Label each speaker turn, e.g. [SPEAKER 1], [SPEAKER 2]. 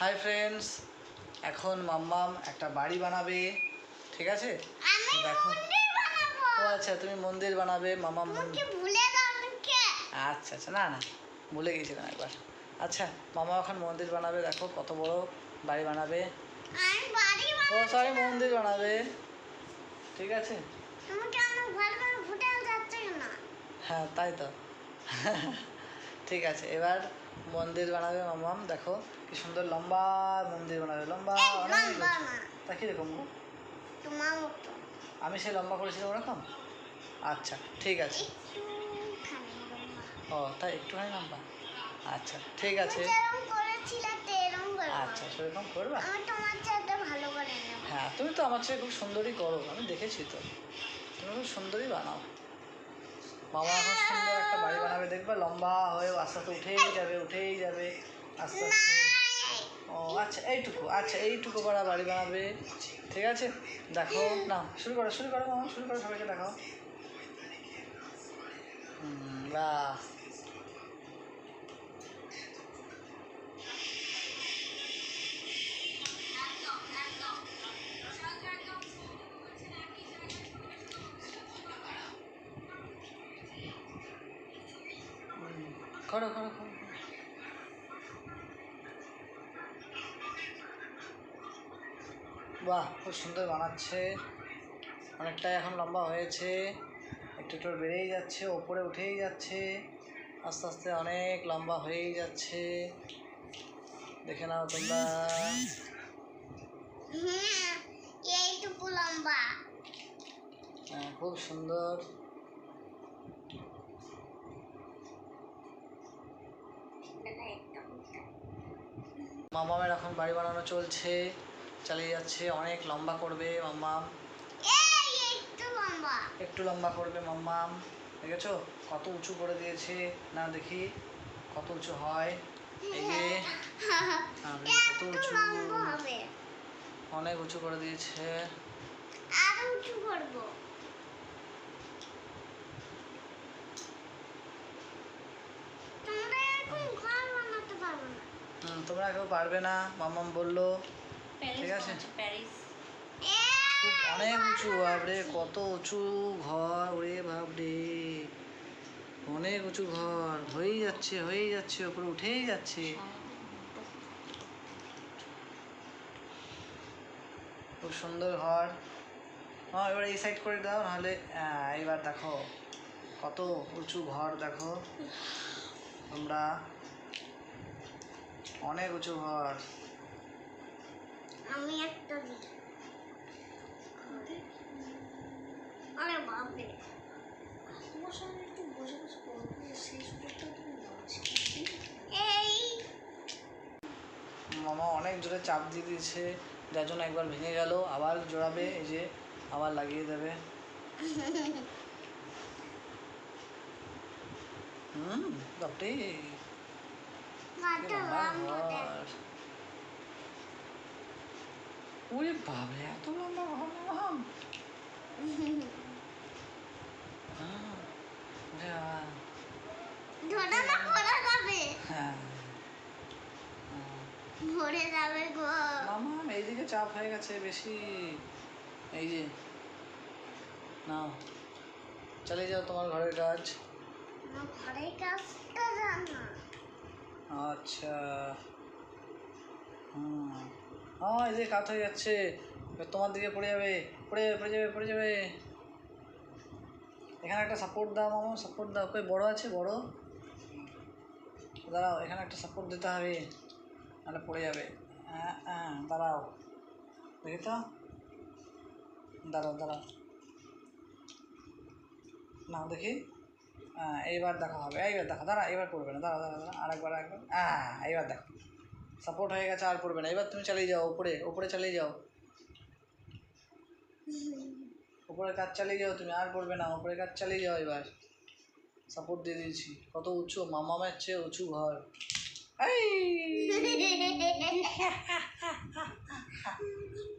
[SPEAKER 1] Hi friends এখন মাম্মাম একটা বাড়ি বানাবে ঠিক আছে? দেখো। ও আচ্ছা তুমি মন্দির বানাবে মামাম
[SPEAKER 2] আমাকে
[SPEAKER 1] মন্দির
[SPEAKER 2] ভুলে দাও আমাকে।
[SPEAKER 1] আচ্ছা আচ্ছা না না ভুলে গেছিলাম একবার। আচ্ছা মামা এখন মন্দির বানাবে দেখো কত বড় বাড়ি বানাবে। ও সরি মন্দির বানাবে। ঠিক আছে? হ্যাঁ তাই তো। ঠিক আছে এবার মন্দির বানাবে মামাম দেখো। কি সুন্দর লম্বা মন্দির বানাবে লম্বা তা কীরকম? গো? আমি সেই লম্বা করেছিলাম ওরকম? আচ্ছা ঠিক আছে। ও তাই একটুখানি লম্বা? আচ্ছা ঠিক আছে। আচ্ছা সেরকম করবা? হ্যাঁ তুমি তো আমার চেয়ে খুব সুন্দরই করো আমি দেখেছি তো। তুমি খুব সুন্দরই বানাও। মামা এখন সুন্দর একটা বাড়ি বানাবে দেখবে লম্বা হয়ে আস্তে আস্তে উঠেই যাবে উঠেই যাবে আস্তে আস্তে। ও আচ্ছা এইটুকু আচ্ছা এইটুকু বড় বাড়ি বানাবে। ঠিক আছে? দেখো না শুরু করো শুরু করো মামা শুরু করো সবাইকে দেখাও। বাহ। হুম, করো করো করো করো। বাহ খুব সুন্দর বানাচ্ছে। অনেকটাই এখন লম্বা হয়েছে। একটু একটু বেড়েই যাচ্ছে ওপরে উঠেই যাচ্ছে। আস্তে আস্তে অনেক লম্বা হয়েই যাচ্ছে। দেখে নাও তোমরা।
[SPEAKER 2] হ্যাঁ এইটুকু লম্বা।
[SPEAKER 1] হ্যাঁ, খুব সুন্দর। মামামের এখন বাড়ি বানানো চলছে। চালিয়ে যাচ্ছে অনেক লম্বা করবে মাম্মাম।
[SPEAKER 2] এই একটু লম্বা।
[SPEAKER 1] করবে মাম্মাম। দেখেছ? কত উঁচু করে দিয়েছে। না দেখি। কত উঁচু হয়? এই যে। আর কত উঁচু। অনেক উঁচু করে দিয়েছে।
[SPEAKER 2] আরও উঁচু করব। তোমরা এরকম ঘর বানাতে পারব না।
[SPEAKER 1] হুম, তোমরা কেউ পারবে না মাম্মাম বলল। ঠিক আছে। খুব অনেক উঁচু বাপরে কত উঁচু ঘর ওরে অনেক উঁচু ঘর হয়েই যাচ্ছে হয়েই যাচ্ছে ওপরে উঠেই যাচ্ছে। খুব সুন্দর ঘর। হ্যাঁ এবার এই সাইড করে দাও নাহলে এবার দেখো কত উঁচু ঘর দেখো। তোমরা অনেক উঁচু ঘর।
[SPEAKER 2] আমি একটা দিই আরে বাপরে এই।
[SPEAKER 1] মামা অনেক জোরে চাপ দিয়ে দিয়েছে যার জন্য একবার ভেঙে গেল আবার জোড়াবে এই যে আবার লাগিয়ে দেবে। হুম বাপরে কি
[SPEAKER 2] মাথা
[SPEAKER 1] লম্বা
[SPEAKER 2] লম্বা দেখ।
[SPEAKER 1] ঘর। ওরে বাবরে এত লম্বা। হ্যাঁ, বাবা।
[SPEAKER 2] ধরে না পড়ে যাবে। ভরে যাবে গো
[SPEAKER 1] এইদিকে চাপ হয়ে গেছে বেশি। এই যে। নাও। চালিয়ে যাও তোমার ঘরের কাজ।
[SPEAKER 2] আমার ঘরের কাজটা জানা?
[SPEAKER 1] আচ্ছা। হুম। হ্যাঁ এই যে কাত হয়ে যাচ্ছে। তোমার দিকে পড়ে যাবে পড়ে যাবে পড়ে যাবে পড়ে যাবে। এখানে একটা সাপোর্ট দাও মামা সাপোর্ট দাও। কই, বড় আছে, বড়? দাঁড়াও, এখানে একটা সাপোর্ট দিতে হবে। নাহলে পড়ে যাবে। হ্যাঁ হ্যাঁ দাঁড়াও। দেখি তো। দাঁড়াও দাঁড়াও। নাও দেখি। হ্যাঁ এইবার দেখা হবে। এইবার দেখো, দাঁড়া এবার পড়বে না। দাঁড়া দাঁড়া দাঁড়া আরেকবার আরেকবার। হ্যাঁ এইবার দেখো। সাপোর্ট হয়ে গেছে, আর পড়বে না। এবার তুমি চালিয়ে যাও উপরে উপরে চালিয়ে যাও। উপরে কাজ চালিয়ে যাও তুমি, আর পড়বে না। উপরে কাজ চালিয়ে যাও এবার। সাপোর্ট দিয়ে দিয়েছি। কত উঁচু, মামামের চেয়ে উঁচু ঘর। এই!